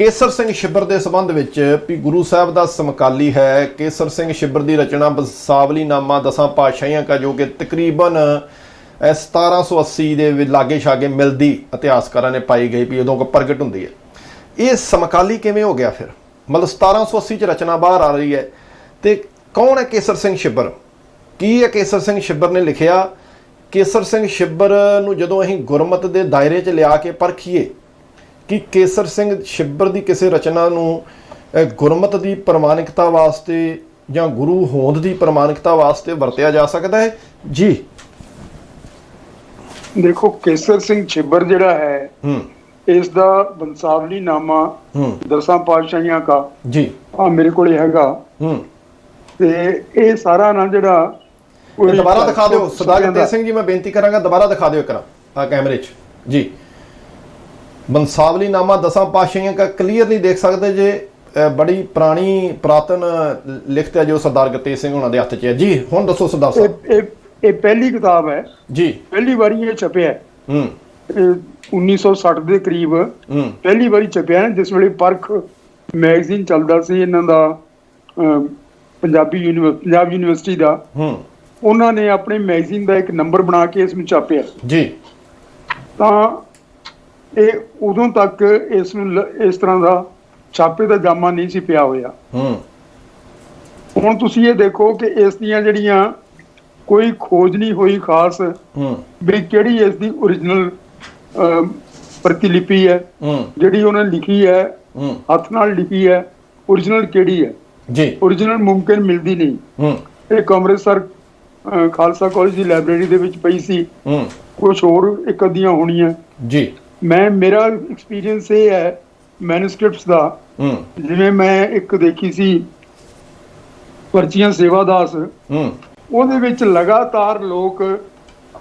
ਕੇਸਰ ਸਿੰਘ ਛਿੱਬਰ ਦੇ ਸੰਬੰਧ ਵਿੱਚ ਵੀ ਗੁਰੂ ਸਾਹਿਬ ਦਾ ਸਮਕਾਲੀ ਹੈ। ਕੇਸਰ ਸਿੰਘ ਛਿੱਬਰ ਦੀ ਰਚਨਾ ਬਸਾਵਲੀ ਨਾਮਾ ਦਸਾਂ ਪਾਤਸ਼ਾਹੀਆਂ ਕਾ ਜੋ ਕਿ ਤਕਰੀਬਨ ਅਹ, 1780 ਦੇ ਲਾਗੇ ਛਾਗੇ ਮਿਲਦੀ ਇਤਿਹਾਸਕਾਰਾਂ ਨੇ ਪਾਈ ਗਈ ਵੀ ਉਦੋਂ ਕੋ ਪ੍ਰਗਟ ਹੁੰਦੀ ਹੈ। ਇਹ ਸਮਕਾਲੀ ਕਿਵੇਂ ਹੋ ਗਿਆ ਫਿਰ? ਮਤਲਬ 1780 ਚ ਰਚਨਾ ਬਾਹਰ ਆ ਰਹੀ ਹੈ। ਤੇ ਕੌਣ ਹੈ ਕੇਸਰ ਸਿੰਘ ਛਿੱਬਰ ਕੀ ਹੈ ਕੇਸਰ ਸਿੰਘ ਛਿੱਬਰ ਨੇ ਲਿਖਿਆ? ਕੇਸਰ ਸਿੰਘ ਛਿੱਬਰ ਨੂੰ ਜਦੋਂ ਅਸੀਂ ਗੁਰਮਤ ਦੇ ਦਾਇਰੇ 'ਚ ਲਿਆ ਕੇ ਪਰਖੀਏ ਕਿ ਕੇਸਰ ਸਿੰਘ ਛਿੱਬਰ ਦੀ ਕਿਸੇ ਰਚਨਾ ਨੂੰ ਗੁਰਮਤ ਦੀ ਪ੍ਰਮਾਣਿਕਤਾ ਵਾਸਤੇ ਜਾਂ ਗੁਰੂ ਹੋਂਦ ਦੀ ਪ੍ਰਮਾਣਿਕਤਾ ਵਾਸਤੇ ਵਰਤਿਆ ਜਾ ਸਕਦਾ ਹੈ? ਜੀ। ਦੇਖੋ ਕੇਸਰ ਸਿੰਘ ਛਿੱਬਰ ਜਿਹੜਾ ਹੈ ਹੂੰ। ਇਸ ਦਾ ਬੰਸਾਵਲੀ ਨਾਮਾ ਹੂੰ। ਦਸਾਂ ਪਾਤਸ਼ਾਹੀਆਂ ਕਾ। ਜੀ। ਆ ਮੇਰੇ ਕੋਲੇ ਹੈਗਾ। ਹੂੰ। ਤੇ ਇਹ ਸਾਰਾ ਨਾ ਜਿਹੜਾ ਦੁਬਾਰਾ ਦਿਖਾ ਦਿਓ। ਸਰਦਾਰ ਦਾ- ਜਗਤੇ ਸਿੰਘ ਜੀ ਮੈਂ ਬੇਨਤੀ ਕਰਾਂਗਾ ਦੁਬਾਰਾ ਦਿਖਾ ਦਿਓ ਕਰਾਂ ਆ ਕੈਮਰੇ 'ਚ। ਜੀ। ਬੰਸਾਵਲੀ ਨਾਮਾ ਦਸਾਂ ਪਾਤਸ਼ਾਹੀਆਂ ਦਾ ਕਲੀਅਰਲੀ ਦੇਖ ਸਕਦੇ ਜੇ ਬੜੀ ਪੁਰਾਣੀ ਪ੍ਰਾਤਨ ਲਿਖਤ ਹੈ ਜੋ ਸਰਦਾਰ ਗਤੇ ਸਿੰਘ ਉਹਨਾਂ ਦੇ ਹੱਥ 'ਚ ਹੈ। ਜੀ ਹੁਣ ਦੱਸੋ ਸਰਦਾਰ ਸਾਹਿਬ। ਇਹ ਪਹਿਲੀ ਕਿਤਾਬ ਹੈ। ਜੀ। ਪਹਿਲੀ ਵਾਰੀ ਇਹ ਛਪਿਆ ਹੈ। ਹੂੰ। ਇਹ 1960 ਦੇ ਕਰੀਬ ਪਹਿਲੀ ਵਾਰੀ ਛਪਿਆ ਜਿਸ ਵੇਲੇ ਪਰਖ ਮੈਗਜ਼ੀਨ ਚੱਲਦਾ ਸੀ ਇਹਨਾਂ ਦਾ ਪੰਜਾਬੀ ਯੂਨੀਵਰ ਪੰਜਾਬ ਯੂਨੀਵਰਸਿਟੀ ਦਾ। ਹੂੰ। ਉਹਨਾਂ ਨੇ ਆਪਣੇ ਮੈਗਜ਼ੀਨ ਦਾ ਇੱਕ ਨੰਬਰ ਬਣਾ ਕੇ ਇਸ ਨੂੰ ਛਾਪਿਆ। ਜੀ। ਤਾਂ ਇਹ ਉਦੋਂ ਤੱਕ ਇਸ ਨੂੰ ਇਸ ਤਰ੍ਹਾਂ ਦਾ ਛਾਪੇ ਦਾ ਜਾਮਾ ਨਹੀਂ ਸੀ ਪਿਆ ਹੋਇਆ। ਹੂੰ। ਹੁਣ ਤੁਸੀਂ ਇਹ ਦੇਖੋ ਕਿ ਇਸ ਦੀਆਂ ਜਿਹੜੀਆਂ ਕੋਈ ਖੋਜ ਨਹੀਂ ਹੋਈ ਖਾਸ ਹੂੰ। ਵੀ ਕਿਹੜੀ ਇਸ ਦੀ origignal ਪ੍ਰਤੀਲਿਪੀ ਹੈ। ਹੂੰ। ਜਿਹੜੀ ਉਹਨੇ ਲਿਖੀ ਹੈ ਹੂੰ। ਹੱਥ ਨਾਲ ਲਿਖੀ ਹੈ origignal ਕਿਹੜੀ ਹੈ? ਜੀ। origignal ਮੁਮਕਿਨ ਮਿਲਦੀ ਨਹੀਂ। ਹੂੰ। ਇਹ ਅੰਮ੍ਰਿਤਸਰ ਅਹ, ਖਾਲਸਾ ਕਾਲਜ ਦੀ ਲਾਇਬ੍ਰੇਰੀ ਦੇ ਵਿੱਚ ਪਈ ਸੀ। ਹੂੰ। ਕੁਝ ਹੋਰ ਇੱਕ ਅੱਧੀਆਂ ਹੋਣੀਆਂ। ਜੀ। ਮੈਂ ਮੇਰਾ ਐਕਸਪੀਰੀਅੰਸ ਇਹ ਹੈ ਮੈਨੂਸਕ੍ਰਿਪਟਸ ਦਾ। ਹੂੰ। ਜਿਵੇਂ ਮੈਂ ਇੱਕ ਦੇਖੀ ਸੀ ਪਰਚੀਆਂ ਸੇਵਾਦਾਸ। ਹੂੰ। ਉਹਦੇ ਵਿੱਚ ਲਗਾਤਾਰ ਲੋਕ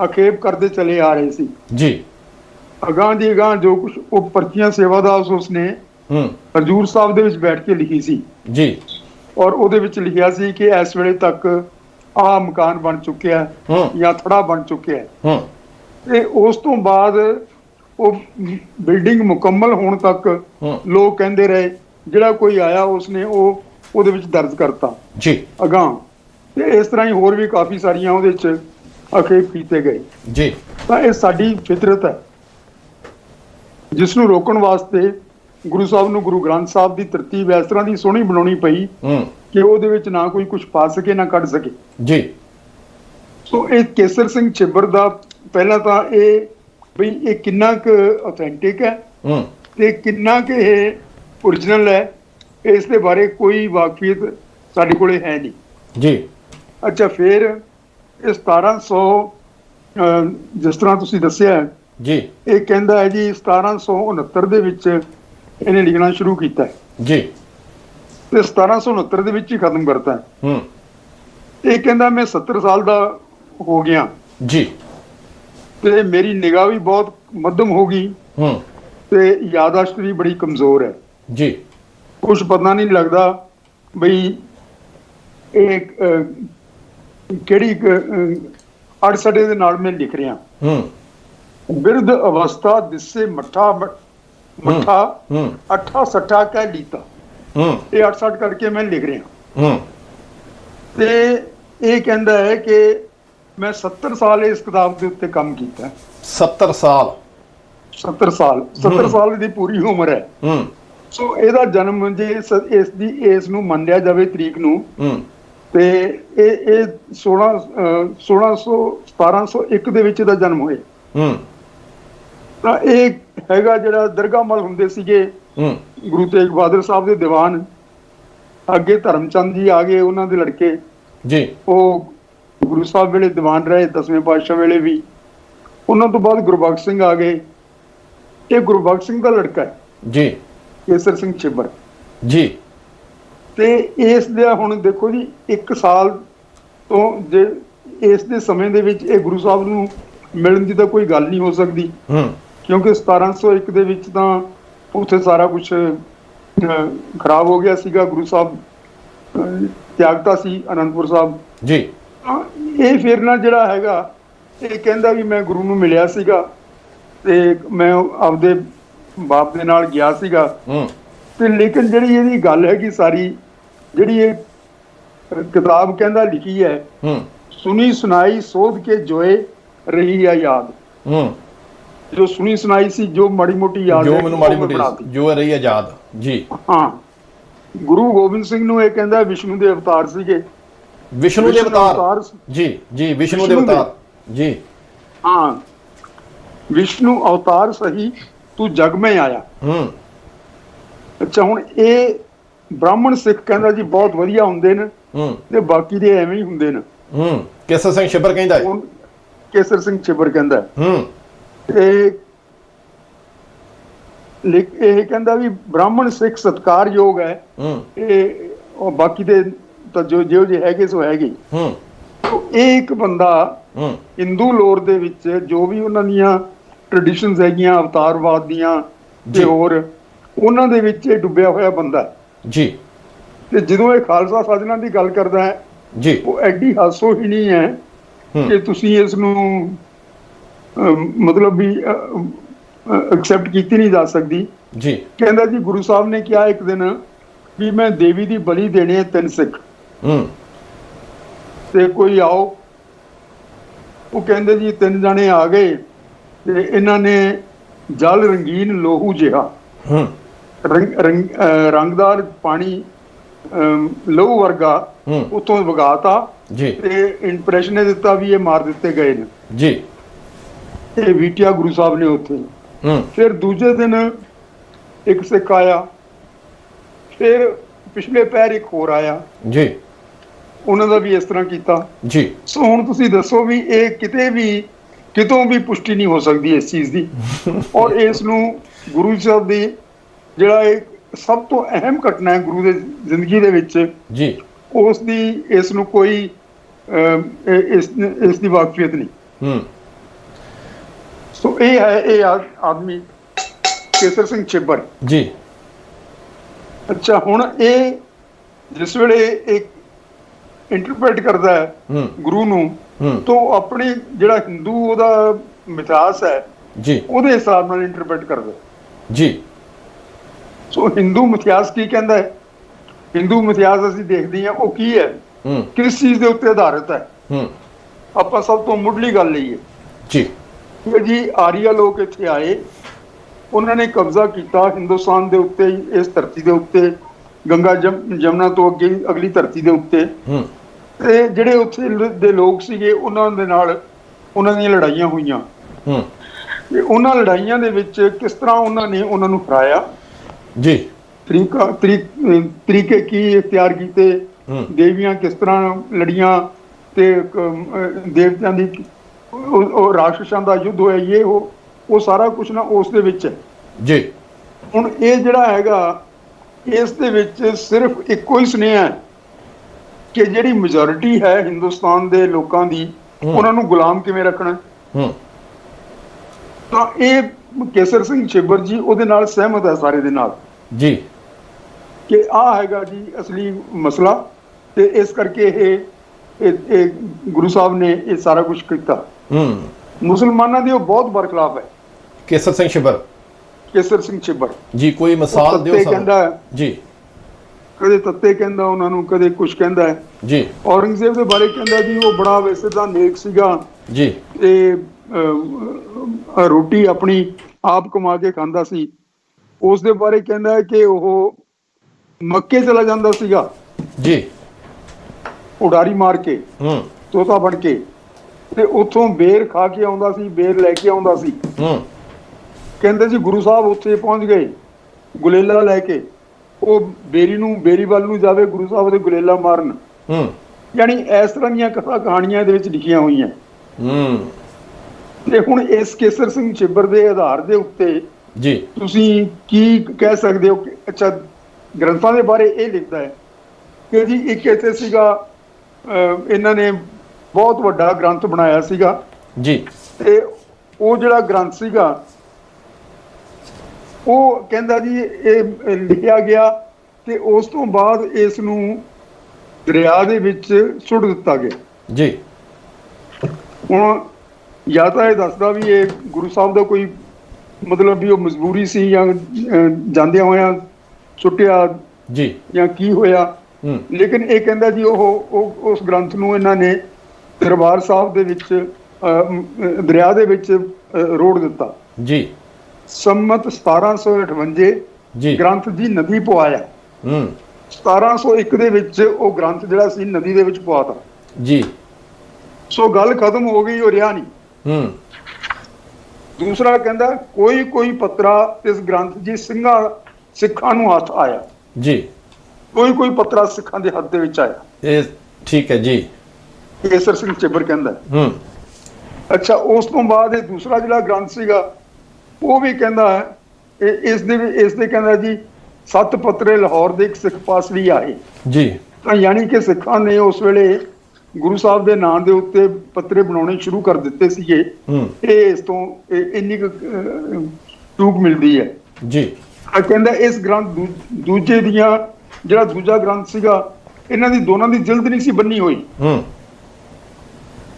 ਆਖੇਪ ਕਰਦੇ ਚਲੇ ਆ ਰਹੇ ਸੀ। ਜੀ। ਅਗਾਂਹ ਦੀ ਅਗਾਂਹ ਜੋ ਕੁਝ ਉਹ ਪਰਚੀਆਂ ਸੇਵਾਦਾਸ ਉਸਨੇ ਹੂੰ। ਹਜੂਰ ਸਾਹਿਬ ਦੇ ਵਿੱਚ ਬੈਠ ਕੇ ਲਿਖੀ ਸੀ। ਜੀ। ਔਰ ਉਹਦੇ ਵਿੱਚ ਲਿਖਿਆ ਸੀ ਕਿ ਇਸ ਵੇਲੇ ਤੱਕ ਆਹ ਮਕਾਨ ਬਣ ਚੁੱਕਿਆ ਜਾਂ ਥੜਾ ਬਣ ਚੁੱਕਿਆ ਹੈ। ਹੂੰ। ਤੇ ਉਸ ਤੋਂ ਬਾਅਦ ਉਹ ਬਿਲਡਿੰਗ ਮੁਕੰਮਲ ਹੋਣ ਤੱਕ ਲੋਕ ਕਹਿੰਦੇ ਰਹੇ ਜਿਹੜਾ ਕੋਈ ਆਇਆ ਉਸਨੇ ਉਹ ਉਹਦੇ ਵਿੱਚ ਦਰਜ ਕਰਤਾ। ਜੀ। ਅਗਾਂਹ। ਤੇ ਇਸ ਤਰ੍ਹਾਂ ਹੀ ਹੋਰ ਵੀ ਕਾਫੀ ਸਾਰੀਆਂ ਉਹਦੇ ਵਿੱਚ ਅਖੇਪ ਕੀਤੇ ਗਏ। ਜੀ। ਤਾਂ ਇਹ ਸਾਡੀ ਫਿਤਰਤ ਹੈ। ਜਿਸ ਨੂੰ ਰੋਕਣ ਵਾਸਤੇ ਗੁਰੂ ਸਾਹਿਬ ਨੂੰ ਗੁਰੂ ਗ੍ਰੰਥ ਸਾਹਿਬ ਦੀ ਤਰਤੀਬ ਇਸ ਤਰ੍ਹਾਂ ਦੀ ਸੋਹਣੀ ਬਣਾਉਣੀ ਪਈ ਕਿ ਉਹਦੇ ਵਿੱਚ ਨਾ ਕੋਈ ਕੁਝ ਪਾ ਸਕੇ ਨਾ ਕੱਢ ਸਕੇ। ਜੀ। ਸੋ ਇਹ ਕੇਸਰ ਸਿੰਘ ਛਿੱਬਰ ਦਾ ਪਹਿਲਾਂ ਤਾਂ ਇਹ ਵੀ ਇਹ ਕਿੰਨਾ ਕੁ ਆਥੈਂਟਿਕ ਹੈ ਹੂੰ। ਤੇ ਕਿੰਨਾ ਕਿ ਇਹ origignal ਹੈ ਇਸ ਦੇ ਬਾਰੇ ਕੋਈ ਵਾਕਫੀਅਤ ਸਾਡੇ ਕੋਲੇ ਹੈ ਨਹੀਂ। ਜੀ। ਅੱਛਾ ਫਿਰ ਇਹ 1700 ਅਹ, ਜਿਸ ਤਰ੍ਹਾਂ ਤੁਸੀਂ ਦੱਸਿਆ ਜੀ। ਇਹ ਕਹਿੰਦਾ ਹੈ ਜੀ 1769 ਦੇ ਵਿੱਚ ਇਹਨੇ ਲਿਖਣਾ ਸ਼ੁਰੂ ਕੀਤਾ ਹੈ। ਜੀ। ਤੇ 1769 ਦੇ ਵਿੱਚ ਹੀ ਖਤਮ ਕਰਤਾ ਹੂੰ। ਇਹ ਕਹਿੰਦਾ ਮੈਂ 70 ਸਾਲ ਦਾ ਹੋ ਗਿਆ। ਜੀ। ਤੇ ਮੇਰੀ ਨਿਗਾਹ ਵੀ ਬਹੁਤ ਮੱਧਮ ਹੋ ਗਈ। ਹੂੰ। ਤੇ ਯਾਦਾਸ਼ਤ ਵੀ ਬੜੀ ਕਮਜ਼ੋਰ ਹੈ। ਜੀ। ਕੁਝ ਪਤਾ ਨਹੀਂ ਲੱਗਦਾ ਬਈ ਇਹ ਕਿਹੜੀ ਅੜਸੜੇ ਦੇ ਨਾਲ ਮੈਂ ਲਿਖ ਰਿਹਾ। ਹੂੰ। ਬਿਰਧ ਅਵਸਥਾ ਦਿਸੇ ਮੱਠਾ ਮੱਠਾ ਹੂੰ ਅੱਠਾ ਸੱਠਾ ਕਹਿ ਲੀਤਾ। ਹੂੰ। ਇਹ 68 ਕਰਕੇ ਮੈਂ ਲਿਖ ਰਿਹਾ। ਹੂੰ। ਤੇ ਇਹ ਕਹਿੰਦਾ ਹੈ ਕਿ ਮੈਂ 70 ਸਾਲ ਇਸ ਕਿਤਾਬ ਦੇ ਉੱਤੇ ਕੰਮ ਕੀਤਾ। 70 ਸਾਲ। 70 ਸਾਲ। 70 ਹਮ। ਸਾਲ ਦੀ ਪੂਰੀ ਉਮਰ ਹੈ। ਹੂੰ। ਸੋ ਇਹਦਾ ਜਨਮ ਜੇ ਇਸ ਦੀ ਇਸ ਨੂੰ ਮੰਨਿਆ ਜਾਵੇ ਤਰੀਕ ਨੂੰ ਹੂੰ। ਤੇ ਇਹ ਇਹ 16 ਅਹ 1600 1701 ਦੇ ਵਿੱਚ ਇਹਦਾ ਜਨਮ ਹੋਇਆ। ਹੂੰ। ਤਾਂ ਇਹ ਹੈਗਾ ਜਿਹੜਾ ਦਰਗਾਹਮਲ ਹੁੰਦੇ ਸੀਗੇ ਹੂੰ। ਗੁਰੂ ਤੇਗ ਬਹਾਦਰ ਸਾਹਿਬ ਦੇ ਦੀਵਾਨ। ਅੱਗੇ ਧਰਮਚੰਦ ਜੀ ਆ ਗਏ ਉਹਨਾਂ ਦੇ ਲੜਕੇ। ਜੀ। ਉਹ ਗੁਰੂ ਸਾਹਿਬ ਵੇਲੇ ਦੀਵਾਨ ਰਹੇ ਦਸਵੇਂ ਪਾਤਸ਼ਾਹ ਵੇਲੇ ਵੀ। ਉਹਨਾਂ ਤੋਂ ਬਾਅਦ ਗੁਰਬਖਸ਼ ਸਿੰਘ ਆ ਗਏ। ਇਹ ਗੁਰਬਖਸ਼ ਸਿੰਘ ਦਾ ਲੜਕਾ ਹੈ। ਜੀ। ਕੇਸਰ ਸਿੰਘ ਛਿੱਬਰ। ਜੀ। ਤੇ ਇਸ ਦੇ ਹੁਣ ਦੇਖੋ ਜੀ 1 ਸਾਲ ਤੋਂ ਜੇ ਇਸ ਦੇ ਸਮੇਂ ਦੇ ਵਿੱਚ ਇਹ ਗੁਰੂ ਸਾਹਿਬ ਨੂੰ ਮਿਲਣ ਦੀ ਤਾਂ ਕੋਈ ਗੱਲ ਨਹੀਂ ਹੋ ਸਕਦੀ। ਹੂੰ। ਕਿਉਂਕਿ 1701 ਦੇ ਵਿੱਚ ਤਾਂ ਉੱਥੇ ਸਾਰਾ ਕੁਝ ਖਰਾਬ ਹੋ ਗਿਆ ਸੀਗਾ। ਗੁਰੂ ਸਾਹਿਬ ਤਿਆਗਤਾ ਸੀ ਅਨੰਦਪੁਰ ਸਾਹਿਬ। ਜੀ। ਇਹ ਫਿਰ ਨਾ ਜਿਹੜਾ ਹੈਗਾ ਇਹ ਕਹਿੰਦਾ ਵੀ ਮੈਂ ਗੁਰੂ ਨੂੰ ਮਿਲਿਆ ਸੀਗਾ ਤੇ ਮੈਂ ਆਪਦੇ ਬਾਪ ਦੇ ਨਾਲ ਗਿਆ ਸੀਗਾ। ਹੂੰ। ਤੇ ਲੇਕਿਨ ਜਿਹੜੀ ਇਹਦੀ ਗੱਲ ਹੈ ਕਿ ਸਾਰੀ ਜਿਹੜੀ ਇਹ ਕਿਤਾਬ ਕਹਿੰਦਾ ਲਿਖੀ ਹੈ ਹੂੰ। ਸੁਣੀ ਸੁਣਾਈ ਸੋਧ ਕੇ ਜੋਏ ਰਹੀ ਆ ਯਾਦ। ਹੂੰ। ਜੋ ਸੁਣੀ ਸੁਣਾਈ ਸੀ ਜੋ ਮਾੜੀ ਮੋਟੀ ਯਾਦ ਜੋ ਮੈਨੂੰ ਮਾੜੀ ਮੋਟੀ। ਜੋ ਰਹੀ ਆਜ਼ਾਦ ਜੀ। ਹਾਂ। ਗੁਰੂ ਗੋਬਿੰਦ ਸਿੰਘ ਨੂੰ ਇਹ ਕਹਿੰਦਾ ਵਿਸ਼ਨੂੰ ਦੇ ਅਵਤਾਰ ਸੀਗੇ। ਵਿਸ਼ਨੂੰ ਦੇ ਅਵਤਾਰ। ਜੀ ਜੀ ਵਿਸ਼ਨੂੰ ਦੇ। ਅਵਤਾਰ। ਜੀ। ਹਾਂ। ਵਿਸ਼ਨੂੰ ਅਵਤਾਰ ਸਹੀ ਤੂੰ ਜਗ ਮੈਂ ਆਇਆ। ਹੂੰ। ਅੱਛਾ ਹੁਣ ਇਹ ਬ੍ਰਾਹਮਣ ਸਿੱਖ ਕਹਿੰਦਾ ਜੀ ਬਹੁਤ ਵਧੀਆ ਹੁੰਦੇ ਨੇ। ਹੂੰ। ਤੇ ਬਾਕੀ ਦੇ ਐਵੇਂ ਹੀ ਹੁੰਦੇ ਨੇ। ਹੂੰ। ਕੇਸਰ ਸਿੰਘ ਸ਼ਿਬਰ ਕਹਿੰਦਾ ਹੈ। ਕੇਸਰ ਸਿੰਘ ਛਿਬਰ ਕਹਿੰਦਾ ਹੂੰ। ਇਹ ਲਿਖ ਇਹ ਕਹਿੰਦਾ ਵੀ ਬ੍ਰਾਹਮਣ ਸਿੱਖ ਸਤਕਾਰਯੋਗ ਹੈ। ਹੂੰ। ਇਹ ਉਹ ਬਾਕੀ ਦੇ ਤਾਂ ਜੋ ਜਿਹੋ ਜਿਹੇ ਹੈਗੇ ਸੋ ਹੈਗੇ ਹੂੰ। ਤੋ ਇਹ ਇੱਕ ਬੰਦਾ ਹੂੰ। ਹਿੰਦੂ ਲੋਰ ਦੇ ਵਿੱਚ ਜੋ ਵੀ ਉਹਨਾਂ ਦੀਆਂ ਟ੍ਰੈਡੀਸ਼ਨਸ ਹੈਗੀਆਂ ਅਵਤਾਰਵਾਦ ਦੀਆਂ ਜੀ। ਤੇ ਹੋਰ ਉਹਨਾਂ ਦੇ ਵਿੱਚ ਇਹ ਡੁੱਬਿਆ ਹੋਇਆ ਬੰਦਾ। ਜੀ। ਤੇ ਜਦੋਂ ਇਹ ਖਾਲਸਾ ਸਾਜਣਾ ਦੀ ਗੱਲ ਕਰਦਾ ਹੈ ਜੀ। ਉਹ ਐਡੀ ਹਾਸੋ ਹੀ ਨਹੀਂ ਹੈ। ਕਿ ਤੁਸੀਂ ਇਸ ਨੂੰ ਮਤਲਬ ਵੀ ਐਕਸੈਪਟ ਕੀਤੀ ਨਹੀਂ ਜਾ ਸਕਦੀ। ਜੀ। ਕਹਿੰਦਾ ਜੀ ਗੁਰੂ ਸਾਹਿਬ ਨੇ ਕਿਹਾ ਇੱਕ ਦਿਨ ਵੀ ਮੈਂ ਦੇਵੀ ਦੀ ਬਲੀ ਦੇਣੀ ਹੈ ਤਿੰਨ ਸਿੱਖ। ਹੂੰ। ਤੇ ਕੋਈ ਆਓ। ਉਹ ਕਹਿੰਦੇ ਜੀ ਤਿੰਨ ਜਣੇ ਆ ਗਏ ਤੇ ਇਹਨਾਂ ਨੇ ਜਲ ਰੰਗੀਨ ਲੋਹੂ ਜਿਹਾ ਹੂੰ। ਰੰਗਦਾਰ ਪਾਣੀ ਲਹੂ ਵਰਗਾ ਉਤੋਂ ਵਗਾਤਾ ਜੀ। ਤੇ ਇੰਪ੍ਰੈਸ਼ਨ ਦਿੱਤਾ ਵੀ ਇਹ ਮਾਰ ਦਿੱਤੇ ਗਏ ਨੇ। ਜੀ। ਇਹ ਵੀਟਿਆ ਗੁਰੂ ਸਾਹਿਬ ਨੇ ਉੱਥੇ। ਹੂੰ। ਫਿਰ ਦੂਜੇ ਦਿਨ ਇੱਕ ਸਿੱਖ ਆਇਆ। ਫਿਰ ਪਿਛਲੇ ਪੈਰ ਇੱਕ ਹੋਰ ਆਇਆ। ਜੀ। ਉਹਨਾਂ ਦਾ ਵੀ ਇਸ ਤਰ੍ਹਾਂ ਕੀਤਾ। ਜੀ। ਸੋ ਹੁਣ ਤੁਸੀਂ ਦੱਸੋ ਵੀ ਇਹ ਕਿਤੇ ਵੀ ਕਿਤੋਂ ਵੀ ਪੁਸ਼ਟੀ ਨਹੀਂ ਹੋ ਸਕਦੀ ਇਸ ਚੀਜ਼ ਦੀ। ਔਰ ਇਸ ਨੂੰ ਗੁਰੂ ਸਾਹਿਬ ਦੀ ਜਿਹੜਾ ਇਹ ਸਭ ਤੋਂ ਅਹਿਮ ਘਟਨਾ ਹੈ ਗੁਰੂ ਦੇ ਜ਼ਿੰਦਗੀ ਦੇ ਵਿੱਚ ਜੀ। ਉਸ ਦੀ ਇਸ ਨੂੰ ਕੋਈ ਇਸ ਇਸ ਦੀ ਵਾਕਫੀਅਤ ਨਹੀਂ। ਹੂੰ। ਸੋ ਇਹ ਹੈ ਇਹ ਆਦਮੀ ਕੇਸਰ ਸਿੰਘ ਛਿੱਬਰ। ਜੀ। ਅੱਛਾ ਹੁਣ ਇਹ ਜਿਸ ਵੇਲੇ ਇੱਕ ਇੰਟਰਪ੍ਰੀਟ ਕਰਦਾ ਹੈ ਗੁਰੂ ਨੂੰ ਤੋਂ ਆਪਣੇ ਜਿਹੜਾ ਹਿੰਦੂ ਉਹਦਾ ਮਿਥਿਆਸ ਹੈ ਜੀ। ਉਹਦੇ ਹਿਸਾਬ ਨਾਲ ਇੰਟਰਪ੍ਰੀਟ ਕਰਦਾ। ਜੀ। ਸੋ ਹਿੰਦੂ ਮਿਥਿਆਸ ਕੀ ਕਹਿੰਦਾ ਹੈ? ਹਿੰਦੂ ਮਿਥਿਆਸ ਅਸੀਂ ਦੇਖਦੇ ਹਾਂ ਉਹ ਕੀ ਹੈ? ਕਿਸ ਚੀਜ਼ ਦੇ ਉੱਤੇ ਆਧਾਰਿਤ ਹੈ? ਆਪਾਂ ਸਭ ਤੋਂ ਮੁੱਢਲੀ ਗੱਲ ਲਈਏ। ਜੀ। ਜੀ ਆਰੀਆ ਲੋਕ ਇੱਥੇ ਆਏ। ਉਹਨਾਂ ਨੇ ਕਬਜ਼ਾ ਕੀਤਾ ਹਿੰਦੁਸਤਾਨ ਦੇ ਉੱਤੇ ਇਸ ਧਰਤੀ ਦੇ ਉੱਤੇ। ਗੰਗਾ ਜਮ- ਜਮਨਾ ਤੋਂ ਅੱਗੇ ਅਗਲੀ ਧਰਤੀ ਦੇ ਉੱਤੇ। ਹੂੰ। ਤੇ ਜਿਹੜੇ ਉੱਥੇ ਦੇ ਲੋਕ ਸੀਗੇ ਉਹਨਾਂ ਦੇ ਨਾਲ ਉਹਨਾਂ ਦੀਆਂ ਲੜਾਈਆਂ ਹੋਈਆਂ। ਹੂੰ। ਤੇ ਉਹਨਾਂ ਲੜਾਈਆਂ ਦੇ ਵਿੱਚ ਕਿਸ ਤਰ੍ਹਾਂ ਉਹਨਾਂ ਨੇ ਉਹਨਾਂ ਨੂੰ ਹਰਾਇਆ? ਜੀ। ਤਰੀਕਾ ਤਰੀਕ- ਕੀ ਇਖਤਿਆਰ ਕੀਤੇ? ਦੇਵੀਆਂ ਕਿਸ ਤਰ੍ਹਾਂ ਲੜੀਆਂ? ਤੇ ਦੇਵਤਿਆਂ ਦੀ ਉਹ ਰਾਖਸ਼ਾਂ ਦਾ ਯੁੱਧ ਹੋਇਆ ਇਹ ਉਹ ਉਹ ਸਾਰਾ ਕੁਝ ਨਾ ਉਸ ਦੇ ਵਿੱਚ ਹੈ। ਜੀ। ਹੁਣ ਇਹ ਜਿਹੜਾ ਹੈਗਾ ਇਸ ਦੇ ਵਿੱਚ ਸਿਰਫ ਇੱਕੋ ਹੀ ਸੁਨੇਹਾ ਹੈ ਕਿ ਜਿਹੜੀ ਮੈਜੋਰਿਟੀ ਹੈ ਹਿੰਦੁਸਤਾਨ ਦੇ ਲੋਕਾਂ ਦੀ। ਉਹਨਾਂ ਨੂੰ ਗੁਲਾਮ ਕਿਵੇਂ ਰੱਖਣਾ ਹੂੰ? ਤਾਂ ਇਹ ਕੇਸਰ ਸਿੰਘ ਛਿੱਬਰ ਜੀ ਉਹਦੇ ਨਾਲ ਸਹਿਮਤ ਹੈ ਸਾਰੇ ਦੇ ਨਾਲ। ਜੀ। ਕਿ ਆ ਹੈਗਾ ਜੀ ਅਸਲੀ ਮਸਲਾ ਤੇ ਇਸ ਕਰਕੇ ਇਹ ਇਹ ਗੁਰੂ ਸਾਹਿਬ ਨੇ ਇਹ ਸਾਰਾ ਕੁਝ ਕੀਤਾ। ਹੂੰ। ਮੁਸਲਮਾਨਾਂ ਦੀ ਉਹ ਬਹੁਤ ਬਰਖਲਾਫ ਹੈ। ਕੇਸਰ ਸਿੰਘ ਸ਼ਿਬਰ ਕੇਸਰ ਸਿੰਘ ਛਿੱਬਰ ਜੀ ਕੋਈ ਮਿਸਾਲ ਦਿਓ ਸਾਨੂੰ। ਜੀ। ਕਦੇ ਤੱਤੇ ਕਹਿੰਦਾ ਉਹਨਾਂ ਨੂੰ ਕਦੇ ਕੁਝ ਕਹਿੰਦਾ ਹੈ। ਜੀ। ਔਰੰਗਜ਼ੇਬ ਦੇ ਬਾਰੇ ਕਹਿੰਦਾ ਜੀ ਉਹ ਬੜਾ ਵੈਸੇ ਤਾਂ ਨੇਕ ਸੀਗਾ। ਜੀ। ਤੇ ਰੋਟੀ ਆਪਣੀ ਆਪ ਕਮਾ ਕੇ ਖਾਂਦਾ ਸੀ। ਉਸ ਦੇ ਬਾਰੇ ਕਹਿੰਦਾ ਹੈ ਕਿ ਉਹ ਮੱਕੇ ਚਲਾ ਜਾਂਦਾ ਸੀਗਾ। ਜੀ। ਉਡਾਰੀ ਮਾਰ ਕੇ। ਹੂੰ। ਤੋਤਾ ਬਣ ਕੇ। ਤੇ ਉੱਥੋਂ ਬੇਰ ਖਾ ਕੇ ਆਉਂਦਾ ਸੀ ਬੇਰ ਲੈ ਕੇ ਆਉਂਦਾ ਸੀ। ਹੂੰ। ਕਹਿੰਦੇ ਜੀ ਗੁਰੂ ਸਾਹਿਬ ਉੱਥੇ ਪਹੁੰਚ ਗਏ ਗੁਲੇਲਾ ਲੈ ਕੇ। ਉਹ ਬੇਰੀ ਨੂੰ ਬੇਰੀ ਵੱਲ ਨੂੰ ਜਾਵੇ ਗੁਰੂ ਸਾਹਿਬ ਦੇ ਗੁਲੇਲਾ ਮਾਰਨ। ਹੂੰ। ਯਾਨੀ ਇਸ ਤਰ੍ਹਾਂ ਦੀਆਂ ਕਥਾ ਕਹਾਣੀਆਂ ਦੇ ਵਿੱਚ ਲਿਖੀਆਂ ਹੋਈਆਂ। ਹੂੰ। ਤੇ ਹੁਣ ਇਸ ਕੇਸਰ ਸਿੰਘ ਛਿੱਬਰ ਦੇ ਆਧਾਰ ਦੇ ਉੱਤੇ ਜੀ। ਤੁਸੀਂ ਕੀ ਕਹਿ ਸਕਦੇ ਹੋ ਅੱਛਾ ਗ੍ਰੰਥਾਂ ਦੇ ਬਾਰੇ ਇਹ ਲਿਖਦਾ ਹੈ ਕਿ ਜੀ ਇੱਕ ਇੱਥੇ ਸੀਗਾ ਇਹਨਾਂ ਨੇ ਬਹੁਤ ਵੱਡਾ ਗ੍ਰੰਥ ਬਣਾਇਆ ਸੀਗਾ। ਜੀ। ਤੇ ਉਹ ਜਿਹੜਾ ਗ੍ਰੰਥ ਸੀਗਾ ਉਹ ਕਹਿੰਦਾ ਜੀ ਇਹ ਲਿਖਿਆ ਗਿਆ ਤੇ ਉਸ ਤੋਂ ਬਾਅਦ ਇਸ ਨੂੰ ਦਰਿਆ ਦੇ ਵਿੱਚ ਸੁੱਟ ਦਿੱਤਾ ਗਿਆ। ਜੀ। ਹੁਣ ਜਾਂ ਤਾਂ ਇਹ ਦੱਸਦਾ ਵੀ ਇਹ ਗੁਰੂ ਸਾਹਿਬ ਦਾ ਕੋਈ ਮਤਲਬ ਵੀ ਉਹ ਮਜਬੂਰੀ ਸੀ ਜਾਂ ਜਾਂਦਿਆਂ ਹੋਇਆਂ ਸੁੱਟਿਆ ਜੀ। ਜਾਂ ਕੀ ਹੋਇਆ। ਲੇਕਿਨ ਇਹ ਕਹਿੰਦਾ ਜੀ ਉਹ ਉਸ ਗ੍ਰੰਥ ਨੂੰ ਇਹਨਾਂ ਨੇ ਦਰਬਾਰ ਸਾਹਿਬ ਦੇ ਵਿੱਚ ਦਰਿਆ ਦੇ ਵਿੱਚ ਰੋੜ ਦਿੱਤਾ। ਜੀ। ਸੰਮਤ 1758 ਜੀ। ਗ੍ਰੰਥ ਦੀ ਨਦੀ ਪਵਾਇਆ। ਹੂੰ। 1701 ਦੇ ਵਿੱਚ ਉਹ ਗ੍ਰੰਥ ਜਿਹੜਾ ਸੀ ਨਦੀ ਦੇ ਵਿੱਚ ਪਵਾਤਾ। ਜੀ। ਸੋ ਗੱਲ ਖਤਮ ਹੋ ਗਈ ਉਹ ਰਿਹਾ ਨਹੀਂ। ਹੂੰ। ਦੂਸਰਾ ਕਹਿੰਦਾ ਕੋਈ ਕੋਈ ਪੱਤਰਾ ਇਸ ਗ੍ਰੰਥ ਜੀ ਸਿੰਘਾਂ ਸਿੱਖਾਂ ਨੂੰ ਹੱਥ ਆਇਆ। ਜੀ। ਕੋਈ ਕੋਈ ਪੱਤਰਾ ਸਿੱਖਾਂ ਦੇ ਹੱਥ ਦੇ ਵਿੱਚ ਆਇਆ। ਇਹ ਠੀਕ ਹੈ ਜੀ। ਕੇਸਰ ਸਿੰਘ ਚਿੱਬਰ ਕਹਿੰਦਾ। ਹੂੰ। ਅੱਛਾ ਉਸ ਤੋਂ ਬਾਅਦ ਇਹ ਦੂਸਰਾ ਜਿਹੜਾ ਗ੍ਰੰਥ ਸੀਗਾ ਉਹ ਵੀ ਕਹਿੰਦਾ ਇਸ ਦੇ ਇਸ ਦੇ ਕਹਿੰਦਾ ਜੀ ਸੱਤ ਪੱਤਰੇ ਲਾਹੌਰ ਦੇ ਇੱਕ ਸਿੱਖ ਪਾਸ ਵੀ ਆਏ। ਜੀ। ਤਾਂ ਯਾਨੀ ਕਿ ਸਿੱਖਾਂ ਨੇ ਉਸ ਵੇਲੇ ਗੁਰੂ ਸਾਹਿਬ ਦੇ ਨਾਂ ਦੇ ਉੱਤੇ ਪੱਤਰੇ ਬਣਾਉਣੇ ਸ਼ੁਰੂ ਕਰ ਦਿੱਤੇ ਸੀਗੇ। ਇਹ ਇਸ ਤੋਂ ਇੰਨੀ ਕੁ, ਅਹ, ਚੂਕ ਮਿਲਦੀ ਹੈ। ਜੀ। ਆ ਕਹਿੰਦਾ ਇਸ ਗ੍ਰੰਥ ਦੂਜੇ ਦੀਆਂ ਜਿਹੜਾ ਦੂਜਾ ਗ੍ਰੰਥ ਸੀਗਾ ਇਹਨਾਂ ਦੀ ਦੋਨਾਂ ਦੀ ਜਿਲਦ ਨਹੀਂ ਸੀ ਬੰਨੀ ਹੋਈ। ਹੂੰ।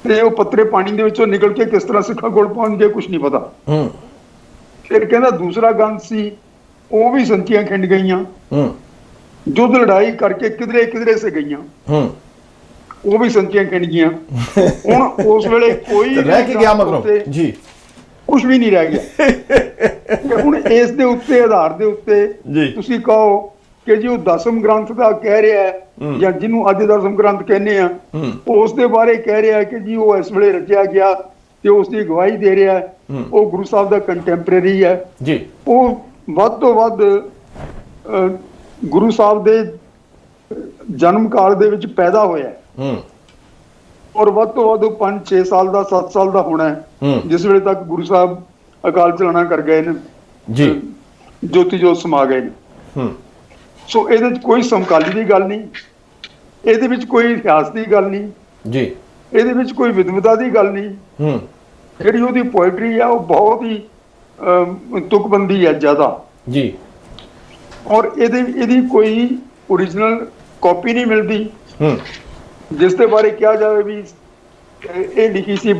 ਤੇ ਉਹ ਪੱਤਰੇ ਪਾਣੀ ਦੇ ਵਿੱਚੋਂ ਨਿਕਲ ਕੇ ਕਿਸ ਤਰ੍ਹਾਂ ਸਿੱਖਾਂ ਕੋਲ ਪਹੁੰਚ ਗਏ ਕੁਝ ਨਹੀਂ ਪਤਾ। ਹੂੰ। ਫਿਰ ਕਹਿੰਦਾ ਦੂਸਰਾ ਗ੍ਰੰਥ ਸੀ ਉਹ ਵੀ ਸੰਚੀਆਂ ਖਿੰਡ ਗਈਆਂ। ਹੂੰ। ਜੁੱਧ ਲੜਾਈ ਕਰਕੇ ਕਿਧਰੇ ਕਿਧਰੇ ਸੇ ਗਈਆਂ। ਹੂੰ। ਉਹ ਵੀ ਸੰਚੀਆਂ ਖਿੰਡ ਗਈਆਂ। ਹੁਣ ਉਸ ਵੇਲੇ ਕੋਈ ਰਹਿ ਕੇ ਗਿਆ ਮਗਰੋਂ? ਜੀ। ਕੁਝ ਵੀ ਨਹੀਂ ਰਹਿ ਗਿਆ। ਹੁਣ ਇਸ ਦੇ ਉੱਤੇ ਆਧਾਰ ਦੇ ਉੱਤੇ। ਤੁਸੀਂ ਕਹੋ ਕਿ ਜੀ ਉਹ ਦਸਮ ਗ੍ਰੰਥ ਦਾ ਕਹਿ ਰਿਹਾ ਹੈ। ਜਾਂ ਜਿਹਨੂੰ ਅੱਜ ਦਸਮ ਗ੍ਰੰਥ ਕਹਿੰਦੇ ਆ ਉਸ ਦੇ ਬਾਰੇ ਕਹਿ ਰਿਹਾ ਕਿ ਜੀ ਉਹ ਇਸ ਵੇਲੇ ਰਚਿਆ ਗਿਆ। ਤੇ ਉਸ ਦੀ ਗਵਾਹੀ ਦੇ ਰਿਹਾ। ਉਹ ਗੁਰੂ ਸਾਹਿਬ ਦਾ ਕੰਟੈਂਪਰੇਰੀ ਹੈ। ਜੀ। ਉਹ ਵੱਧ ਤੋਂ ਵੱਧ ਗੁਰੂ ਸਾਹਿਬ ਦੇ ਜਨਮ ਕਾਲ ਦੇ ਵਿੱਚ ਪੈਦਾ ਹੋਇਆ ਹੈ। ਔਰ ਵੱਧ ਤੋਂ ਵੱਧ 5-6 ਸਾਲ ਦਾ 7 ਸਾਲ ਦਾ ਹੋਣਾ ਹੂੰ। ਜਿਸ ਵੇਲੇ ਤੱਕ ਗੁਰੂ ਸਾਹਿਬ ਅਕਾਲ ਚਲਾਣਾ ਕਰ ਗਏ ਨੇ। ਜੀ। ਜੋਤੀ ਜੋਤ ਸਮਾ ਗਏ ਨੇ। ਹੂੰ। ਸੋ ਇਹਦੇ ਵਿੱਚ ਕੋਈ ਸਮਕਾਲੀ ਦੀ ਗੱਲ ਨਹੀਂ। ਇਹਦੇ ਵਿੱਚ ਕੋਈ ਇਤਿਹਾਸ ਦੀ ਗੱਲ ਨਹੀਂ। ਜੀ। ਇਹਦੇ ਵਿੱਚ ਕੋਈ ਵਿਦਵਤਾ ਦੀ ਗੱਲ ਨਹੀਂ। ਹੂੰ। ਜਿਹੜੀ ਉਹਦੀ ਪੋਇਟਰੀ ਆ ਉਹ ਬਹੁਤ ਹੀ ਤੁਕਬੰਦੀ ਹੈ ਜ਼ਿਆਦਾ। ਜੀ। ਔਰ ਇਹਦੇ ਇਹਦੀ ਕੋਈ ਓਰੀਜਨਲ ਕਾਪੀ ਨਹੀਂ ਮਿਲਦੀ। ਹੂੰ। ਜਿਸ ਦੇ ਬਾਰੇ ਕਿਹਾ ਜਾਵੇ ਵੀ ਇਹ ਲਿਖੀ ਸੀ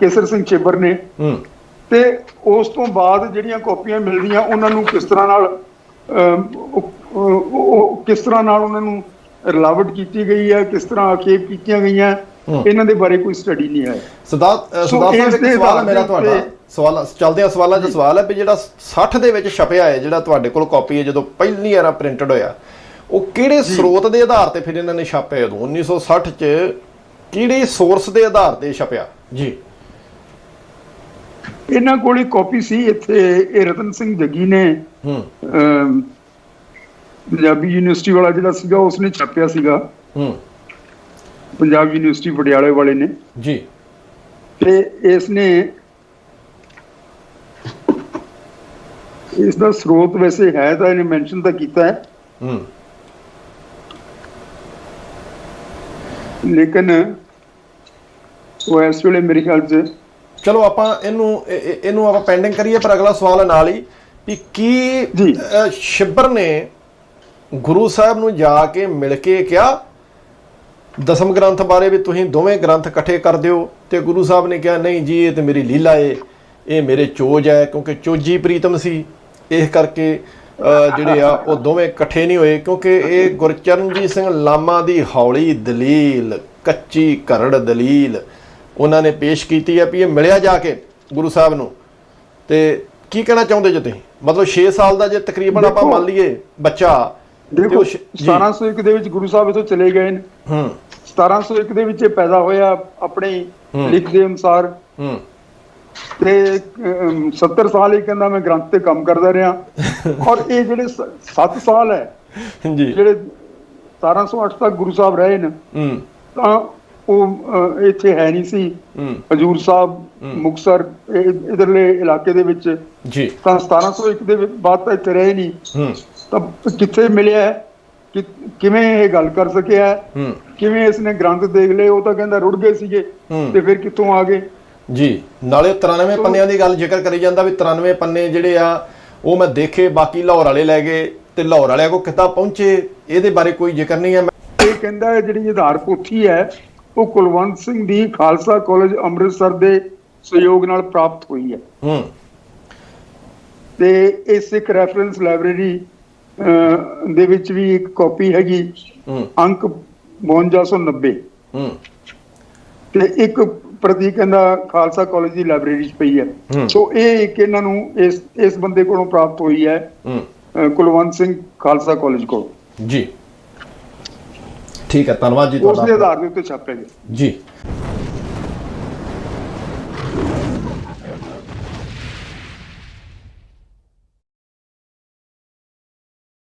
ਕੇਸਰ ਸਿੰਘ ਚੇਬਰ ਨੇ। ਹੂੰ। ਤੇ ਉਸ ਤੋਂ ਬਾਅਦ ਜਿਹੜੀਆਂ ਕਾਪੀਆਂ ਮਿਲਦੀਆਂ ਉਹਨਾਂ ਨੂੰ ਕਿਸ ਤਰ੍ਹਾਂ ਨਾਲ ਉਹ- ਕਿਸ ਤਰ੍ਹਾਂ ਨਾਲ ਉਹਨਾਂ ਨੂੰ ਰਿਲਾਵਟ ਕੀਤੀ ਗਈ ਹੈ ਕਿਸ ਤਰ੍ਹਾਂ ਆਖੇਪ ਕੀਤੀਆਂ ਗਈਆਂ। ਇਹਨਾਂ ਦੇ ਬਾਰੇ ਕੋਈ ਸਟੱਡੀ ਨਹੀਂ ਹੈ। ਸਦਾ ਅ, ਸੋ ਸਦਾ ਸਾਹਿਬ ਇੱਕ ਦੇ ਸਵਾਲ ਮੇਰਾ ਦੇ ਤੁਹਾਡਾ। ਸਵਾਲ ਚੱਲਦੇ ਆ ਸਵਾਲਾਂ 'ਚ ਸਵਾਲ ਹੈ ਵੀ ਜਿਹੜਾ 60 ਦੇ ਵਿੱਚ ਛਪਿਆ ਹੈ ਜਿਹੜਾ ਤੁਹਾਡੇ ਕੋਲ ਕਾਪੀ ਹੈ ਜਦੋਂ ਪਹਿਲੀ ਵਾਰ ਪ੍ਰਿੰਟਡ ਹੋਇਆ ਉਹ ਕਿਹੜੇ ਸਰੋਤ ਦੇ ਆਧਾਰ ਤੇ ਫਿਰ ਇਹਨਾਂ ਨੇ ਛਾਪਿਆ ਉਦੋਂ 1960 'ਚ ਕਿਹੜੇ ਸੋਰਸ ਦੇ ਆਧਾਰ ਤੇ ਛਪਿਆ? ਜੀ। ਇਹਨਾਂ ਕੋਲ ਇੱਕ ਕਾਪੀ ਸੀ ਇੱਥੇ ਇਹ ਰਤਨ ਸਿੰਘ ਜੱਗੀ ਨੇ ਹੂੰ। ਪੰਜਾਬੀ ਯੂਨੀਵਰਸਿਟੀ ਵਾਲਾ ਜਿਹੜਾ ਸੀਗਾ ਉਸਨੇ ਛਾਪਿਆ ਸੀਗਾ। ਹੂੰ। ਪੰਜਾਬ ਯੂਨੀਵਰਸਿਟੀ ਪਟਿਆਲੇ ਵਾਲੇ ਨੇ। ਜੀ। ਤੇ ਇਸ ਨੇ ਇਸ ਦਾ ਸਰੋਤ ਵੈਸੇ ਹੈ ਤਾਂ ਇਹਨੇ ਮੈਂਸ਼ਨ ਤਾਂ ਕੀਤਾ ਹੈ। ਹੂੰ। ਲੇਕਿਨ ਉਹ ਇਸ ਵੇਲੇ ਮੇਰੇ ਖਿਆਲ 'ਚ ਚਲੋ ਆਪਾਂ ਇਹਨੂੰ ਇਹ- ਇਹ- ਇਹਨੂੰ ਆਪਾਂ ਪੈਂਡਿੰਗ ਕਰੀਏ ਪਰ ਅਗਲਾ ਸਵਾਲ ਹੈ ਨਾਲ ਹੀ ਕੀ। ਅ, ਸ਼ਿਬਰ ਨੇ ਗੁਰੂ ਸਾਹਿਬ ਨੂੰ ਜਾ ਕੇ ਮਿਲ ਕੇ ਕਿਹਾ ਦਸਮ ਗ੍ਰੰਥ ਬਾਰੇ ਵੀ ਤੁਸੀਂ ਦੋਵੇਂ ਗ੍ਰੰਥ ਇਕੱਠੇ ਕਰ ਦਿਓ ਤੇ ਗੁਰੂ ਸਾਹਿਬ ਨੇ ਕਿਹਾ ਨਹੀਂ ਜੀ ਇਹ ਤੇ ਮੇਰੀ ਲੀਲਾ ਏ। ਇਹ ਮੇਰੇ ਚੋਜ ਹੈ ਕਿਉਂਕਿ ਚੋਜੀ ਪ੍ਰੀਤਮ ਸੀ। ਇਸ ਕਰਕੇ ਜਿਹੜੇ ਆ ਉਹ ਦੋਵੇਂ ਇਕੱਠੇ ਨਹੀਂ ਹੋਏ ਕਿਉਂਕਿ ਇਹ ਗੁਰਚਰਨਜੀਤ ਸਿੰਘ ਲਾਮਾ ਦੀ ਹੌਲੀ ਦਲੀਲ ਕੱਚੀ ਘਰੜ ਦਲੀਲ ਉਹਨਾਂ ਨੇ ਪੇਸ਼ ਕੀਤੀ ਹੈ ਵੀ ਇਹ ਮਿਲਿਆ ਜਾ ਕੇ ਗੁਰੂ ਸਾਹਿਬ ਨੂੰ। ਤੇ ਕੀ ਕਹਿਣਾ ਚਾਹੁੰਦੇ ਜੇ ਤੁਸੀਂ? ਮਤਲਬ 6 ਸਾਲ ਦਾ ਜੇ ਤਕਰੀਬਨ ਆਪਾਂ ਮੰਨ ਲਈਏ ਬੱਚਾ ਦੇਖੋ ਉਹ ਸ਼- ਜੀ, 1701 ਦੇ ਵਿੱਚ ਗੁਰੂ ਸਾਹਿਬ ਇਥੋਂ ਚਲੇ ਗਏ ਨੇ। ਹੂੰ। 1701 ਦੇ ਵਿੱਚ ਇਹ ਪੈਦਾ ਹੋਇਆ ਆਪਣੇ। ਲਿਖ ਦੇ ਅਨੁਸਾਰ। ਹੂੰ। ਤੇ ਅਮ, 70 ਸਾਲ ਹੀ ਕਹਿੰਦਾ ਮੈਂ ਗ੍ਰੰਥ ਤੇ ਕੰਮ ਕਰਦਾ ਰਿਹਾ। ਔਰ ਇਹ ਜਿਹੜੇ 7 ਸਾਲ ਹੈ ਜੀ। ਜਿਹੜੇ 1708 ਤੱਕ ਗੁਰੂ ਸਾਹਿਬ ਰਹੇ ਨੇ ਹੂੰ। ਤਾਂ ਉਹ ਇੱਥੇ ਹੈ ਨਹੀਂ ਸੀ। ਹਜੂਰ ਸਾਹਿਬ ਮੁਕਸਰ ਇਧਰਲੇ ਇਲਾਕੇ ਦੇ ਵਿੱਚ। ਜੀ। ਤਾਂ 1701 ਦੇ ਬਾਅਦ ਤਾਂ ਇੱਥੇ ਰਹੇ ਨਹੀਂ। ਤਾਂ ਕਿੱਥੇ ਮਿਲਿਆ? ਕਿ ਕਿਵੇਂ ਇਹ ਗੱਲ ਕਰ ਸਕਿਆ ਕਿਵੇਂ ਇਸਨੇ ਗ੍ਰੰਥ ਦੇਖ ਲਏ ਉਹ ਤਾਂ ਕਹਿੰਦਾ ਰੁੜ ਗਏ ਸੀਗੇ। ਤੇ ਫਿਰ ਕਿੱਥੋਂ ਆ ਗਏ ਜੀ ਨਾਲੇ 93 ਪੰਨਿਆਂ ਦੀ ਗੱਲ ਜ਼ਿਕਰ ਕਰੀ ਜਾਂਦਾ ਵੀ 93 ਪੰਨੇ ਜਿਹੜੇ ਆ ਉਹ ਮੈਂ ਦੇਖੇ ਬਾਕੀ ਲਾਹੌਰ ਵਾਲੇ ਲੈ ਗਏ ਤੇ ਲਾਹੌਰ ਵਾਲਿਆਂ ਕੋ ਕਿੱਦਾਂ ਪਹੁੰਚੇ ਇਹਦੇ ਬਾਰੇ ਕੋਈ ਜ਼ਿਕਰ ਨਹੀਂ ਹੈ ਇਹ ਕਹਿੰਦਾ ਹੈ ਜਿਹੜੀ ਆਧਾਰ ਪੋਥੀ ਹੈ ਉਹ ਕੁਲਵੰਤ ਸਿੰਘ ਦੀ ਖਾਲਸਾ ਕਾਲਜ ਅੰਮ੍ਰਿਤਸਰ ਦੇ ਸਹਿਯੋਗ ਨਾਲ ਪ੍ਰਾਪਤ ਹੋਈ ਹੈ ਹੂੰ ਤੇ ਇਹ ਸਿੱਖ ਰੈਫਰੈਂਸ ਲਾਇਬ੍ਰੇਰੀ ਦੇ ਵਿੱਚ ਵੀ ਇੱਕ ਕਾਪੀ ਹੈਗੀ ਅੰਕ 5290 ਹੂੰ। ਤੇ ਇੱਕ ਪ੍ਰਤੀ ਕਹਿੰਦਾ ਖਾਲਸਾ ਕਾਲਜ ਦੀ ਲਾਇਬ੍ਰੇਰੀ 'ਚ ਪਈ ਹੂੰ। ਸੋ ਇਹ ਇੱਕ ਇਹਨਾਂ ਨੂੰ ਇਸ ਇਸ ਬੰਦੇ ਕੋਲੋਂ ਪ੍ਰਾਪਤ ਹੋਈ ਹੈ। ਕੁਲਵੰਤ ਸਿੰਘ ਖਾਲਸਾ ਕਾਲਜ ਕੋਲ। ਜੀ। ਠੀਕ ਹੈ ਧੰਨਵਾਦ ਜੀ ਉਸ ਦੇ ਤੁਹਾਡਾ। ਆਧਾਰ ਦੇ ਉੱਤੇ ਛਾਪਿਆ ਗਿਆ। ਜੀ।